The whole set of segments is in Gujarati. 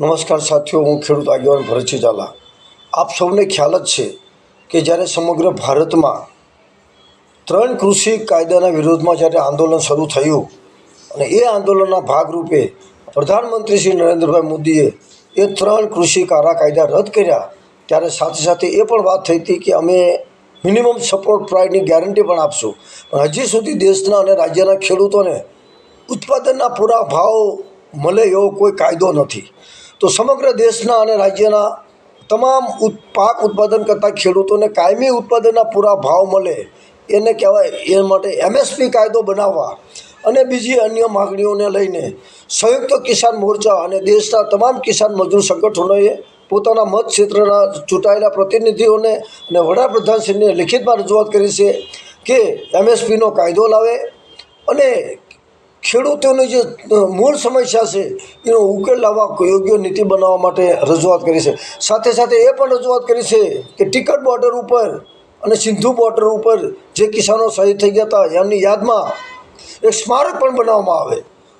નમસ્કાર સાથીઓ, હું ખેડૂત આગેવાન ભરતસિંહ ઝાલા. આપ સૌને ખ્યાલ જ છે કે જ્યારે સમગ્ર ભારતમાં ત્રણ કૃષિ કાયદાના વિરોધમાં જ્યારે આંદોલન શરૂ થયું અને એ આંદોલનના ભાગરૂપે પ્રધાનમંત્રી શ્રી નરેન્દ્રભાઈ મોદીએ એ ત્રણ કૃષિ કારા કાયદા રદ કર્યા, ત્યારે સાથે સાથે એ પણ વાત થઈ હતી કે અમે મિનિમમ સપોર્ટ પ્રાઇસની ગેરંટી પણ આપશું. પણ હજી સુધી દેશના અને રાજ્યના ખેડૂતોને ઉત્પાદનના પૂરા ભાવ મળે એવો કોઈ કાયદો નથી. તો સમગ્ર દેશના અને રાજ્યના તમામ ઉત- પાક ઉત્પાદન કરતા ખેડૂતોને કાયમી ઉત્પાદનના પૂરા ભાવ મળે એને કહેવાય એ માટે એમએસપી કાયદો બનાવવા અને બીજી અન્ય માગણીઓને લઈને સંયુક્ત કિસાન મોરચા અને દેશના તમામ કિસાન મજૂર સંગઠનોએ પોતાના મત ક્ષેત્રના ચૂંટાયેલા પ્રતિનિધિઓને અને વડાપ્રધાનશ્રીને લિખિતમાં રજૂઆત કરી છે કે એમએસપીનો કાયદો લાવે અને ખેડૂતોની જે મૂળ સમસ્યા છે, એનો ઉકેલ લાવવા યોગ્ય નીતિ બનાવવા માટે રજૂઆત કરી છે. સાથે સાથે એ પણ રજૂઆત કરી છે કે ટિકટ બોર્ડર ઉપર અને સિંધુ બોર્ડર ઉપર જે કિસાનો શહીદ થઈ ગયા હતા, એમની યાદમાં એક સ્મારક પણ બનાવવામાં આવે.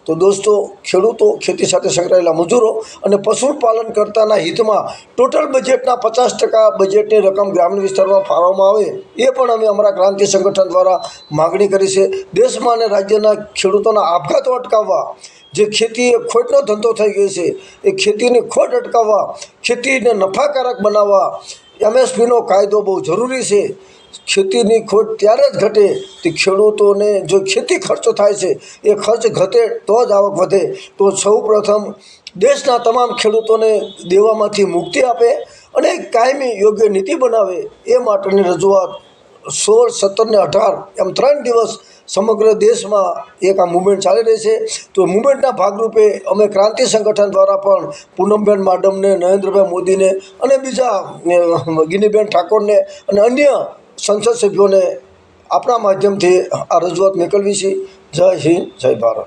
તો દોસ્તો, ખેડૂતો ખેતી સાથે સંકળાયેલા મજૂરો અને પશુપાલન કરતાના હિતમાં ટોટલ બજેટના પચાસ ટકા બજેટની રકમ ગ્રામીણ વિસ્તારમાં ફાળવવામાં આવે, એ પણ અમે અમારા ક્રાંતિ સંગઠન દ્વારા માગણી કરી છે. દેશમાં અને રાજ્યના ખેડૂતોના આપઘાતો અટકાવવા, જે ખેતી એ ખોટનો ધંધો થઈ ગયો છે, એ ખેતીની ખોટ અટકાવવા, ખેતીને નફાકારક બનાવવા, એમએસપીનો કાયદો બહુ જરૂરી છે. ખેતીની ખોટ ત્યારે જ ઘટે તે ખેડૂતોને જો ખેતી ખર્ચો થાય છે, એ ખર્ચ ઘટે તો જ આવક વધે. તો સૌ પ્રથમ દેશના તમામ ખેડૂતોને દેવામાંથી મુક્તિ આપે અને કાયમી યોગ્ય નીતિ બનાવે એ માટેની રજૂઆત સોળ, સત્તર ને અઢાર એમ ત્રણ દિવસ સમગ્ર દેશમાં એક આ મુવમેન્ટ ચાલી રહી છે. તો મુવમેન્ટના ભાગરૂપે અમે ક્રાંતિ સંગઠન દ્વારા પણ પૂનમબેન માડમને, નરેન્દ્રભાઈ મોદીને અને બીજા ગિનીબેન ઠાકોરને અને અન્ય સંસદ સભ્યોને આપણા માધ્યમથી આ રજૂઆત મોકલવી છે. જય હિન્દ જય ભારત.